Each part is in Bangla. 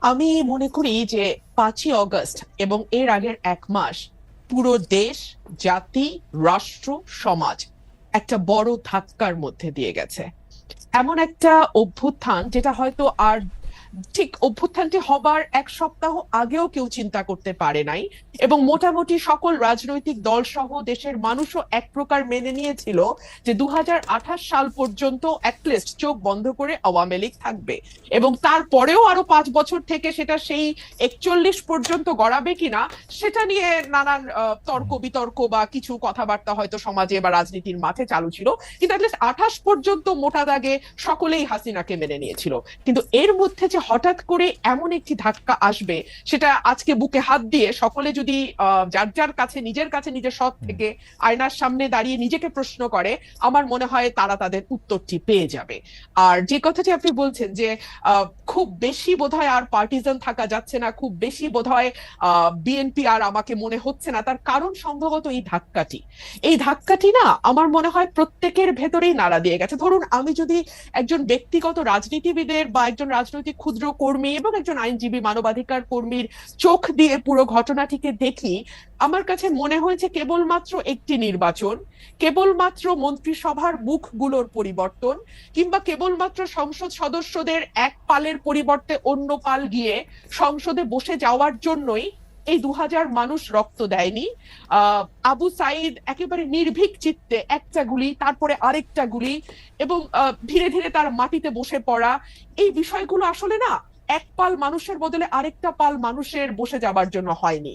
আমি মনে করি যে পাঁচই অগস্ট এবং এর আগের এক মাস পুরো দেশ, জাতি, রাষ্ট্র, সমাজ একটা বড় ধাক্কার মধ্যে দিয়ে গেছে। এমন একটা অভ্যুত্থান যেটা হয়তো আর ঠিক অভ্যুত্থানটি হবার এক সপ্তাহ আগেও কেউ চিন্তা করতে পারে নাই এবং মোটামুটি সকল রাজনৈতিক দল সহ দেশের মানুষও এক প্রকার মেনে নিয়েছিল যে দু সাল পর্যন্ত অ্যাটলিস্ট চোখ বন্ধ করে আওয়ামী লীগ থাকবে। এবং তারপরেও আরও পাঁচ বছর থেকে সেটা সেই একচল্লিশ পর্যন্ত গড়াবে কিনা, সেটা নিয়ে নানান তর্ক বিতর্ক বা কিছু কথাবার্তা হয়তো সমাজে বা রাজনীতির মাঠে চালু ছিল। কিন্তু অ্যাটলিস্ট আঠাশ পর্যন্ত মোটা দাগে সকলেই হাসিনাকে মেনে নিয়েছিল। কিন্তু এর মধ্যে যে হঠাৎ করে এমন একটি ধাক্কা আসবে সেটা আজকে বুকে হাত দিয়ে সকলে যদি যার যার কাছে নিজের কাছে নিজের সৎ থেকে আয়নার সামনে দাঁড়িয়ে নিজেকে প্রশ্ন করে আমার মনে হয় তারা তাদের উত্তরটি পেয়ে যাবে। আর যে কথাটি আপনি বলছেন যে খুব বেশি বোধহয় আর পার্টিজান থাকা যাচ্ছে না খুব বেশি বোধহয় বিএনপি আর আমাকে মনে হচ্ছে না তার কারণ সম্ভবত এই ধাক্কাটি। এই ধাক্কাটি না আমার মনে হয় প্রত্যেকের ভেতরেই নাড়া দিয়ে গেছে। ধরুন আমি যদি একজন ব্যক্তিগত রাজনীতিবিদের বা একজন রাজনৈতিক ক্ষুদ্র কর্মী এবং একজন আইনজীবী, মানবাধিকার কর্মীর চোখ দিয়ে পুরো ঘটনাটিকে দেখি, আমার কাছে মনে হয়েছে কেবলমাত্র একটি নির্বাচন, কেবলমাত্র মন্ত্রিসভার মুখগুলোর পরিবর্তন, কিংবা কেবলমাত্র সংসদ সদস্যদের এক পালের পরিবর্তে অন্য পাল গিয়ে সংসদে বসে যাওয়ার জন্যই এই দু হাজার মানুষ রক্ত দেয়নি। আবু সাইদ একেবারে নির্ভীক চিত্তে একটা গুলি, তারপরে আরেকটা গুলি এবং ধীরে ধীরে তার মাটিতে বসে পড়া। এই বিষয়গুলো আসলে না, এক পাল মানুষের বদলে আরেকটা পাল মানুষের বসে যাবার জন্য হয়নি।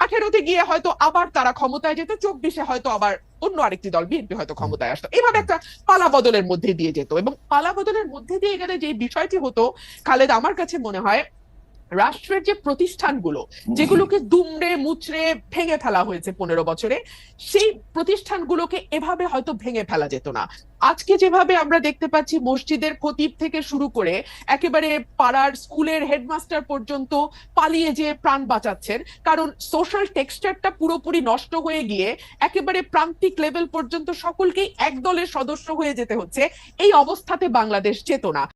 আঠেরোতে গিয়ে হয়তো আবার তারা ক্ষমতায় যেত চব্বিশে হয়তো আবার অন্য আরেকটি দল বিএনপি হয়তো ক্ষমতায় আসতো। এভাবে একটা পালা বদলের মধ্যে দিয়ে যেত। এবং পালা বদলের মধ্যে দিয়ে গেলে যে বিষয়টি হতো খালেদ আমার কাছে মনে হয় রাষ্ট্রের যে প্রতিষ্ঠানগুলো যেগুলোকে দুমড়ে মুচড়ে ভেঙে ফেলা হয়েছে পনেরো বছরে সেই প্রতিষ্ঠানগুলোকে এভাবে হয়তো ভেঙে ফেলা যেত না। আজকে যেভাবে আমরা দেখতে পাচ্ছি মসজিদের খতিব থেকে শুরু করে একেবারে পাড়ার স্কুলের হেডমাস্টার পর্যন্ত পালিয়ে যে প্রাণ বাঁচাচ্ছেন। কারণ সোশ্যাল টেক্সচারটা পুরোপুরি নষ্ট হয়ে গিয়ে একেবারে প্রান্তিক লেভেল পর্যন্ত সকলকেই এক দলের সদস্য হয়ে যেতে হচ্ছে। এই অবস্থাতে বাংলাদেশ যেত না।